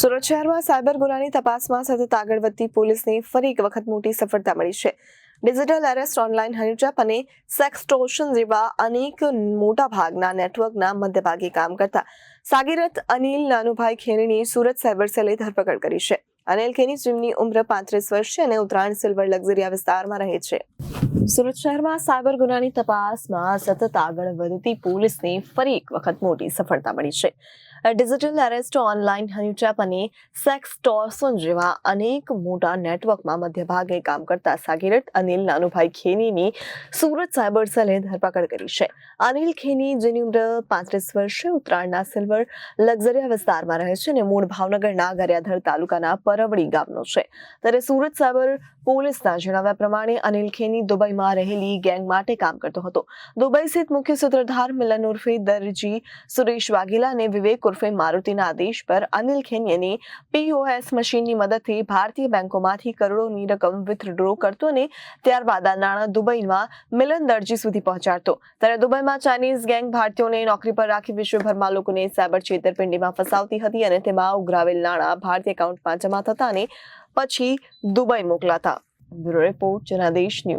સુરત શહેરમાં સાયબર ગુનાની તપાસમાં સતત આગળ વધતી પોલીસને ફરી એક વખત મોટી સફળતા મળી છે. ડિજિટલ એરેસ્ટ ઓનલાઈન હનીટ્રેપ અને સેક્સટોશન જેવા અનેક મોટા ભાગના નેટવર્કના મધ્યભાગે કામ કરતા સાગીરથ, અનિલ, નાનુભાઈ ખેરીની સુરત સાયબર સેલે ધરપકડ કરી છે. અનિલ ખેની જેમની ઉંમર પાંત્રીસ વર્ષ છે અને ઉત્તરાયણ સિલ્વર લક્ઝરિયા વિસ્તારમાં રહે છે. સુરત શહેરમાં સાયબર ગુનાની તપાસમાં સતત આગળ વધતી પોલીસને ફરી એક વખત મોટી સફળતા મળી છે. ડિજિટલ એરેસ્ટ ઓનલાઈન હની અને સેક્સ ટોર્સન જેવા અનેક મોટા નેટવર્કમાં મધ્યભાગે કામ કરતા સાગીરત અનિલ નાનુભાઈ ખેનીની સુરત સાયબર સેલે ધરપકડ કરી છે. અનિલ ખેની, જેની ઉંમર પાંત્રીસ વર્ષે ઉત્તરાયણના સિલ્વર લક્ઝરિયા વિસ્તારમાં રહે છે અને મૂળ ભાવનગરના ગરિયાધર તાલુકાના પરવડી ગામનો છે. ત્યારે સુરત સાયબર પોલીસના જણાવ્યા પ્રમાણે અનિલ ખેની દુબઈમાં રહેલી ગેંગ માટે કામ કરતો હતો. દુબઈ સ્થિત મુખ્ય સૂત્રધાર મિલન ઉર્ફે દરજી સુરેશ વાઘેલા અને વિવેક ઉર્ફે મારુતિના આદેશ પર અનિલ ખેનિયની પીઓએસ મશીનની મદદથી ભારતીય બેંકોમાંથી કરોડોની રકમ વિથડ્રો કરતો અને ત્યારબાદ આ નાણાં દુબઈમાં મિલન દરજી સુધી પહોંચાડતો. ત્યારે દુબઈમાં ચાઇનીઝ ગેંગ ભારતીયોને નોકરી પર રાખી વિશ્વભરમાં લોકોને સાયબર છેતરપિંડીમાં ફસાવતી હતી અને તેમાં ઉઘરાવેલ નાણાં ભારતીય એકાઉન્ટમાં જમા થતા અને પછી Dubai મોકલાતા. Bureau report Janadesh news.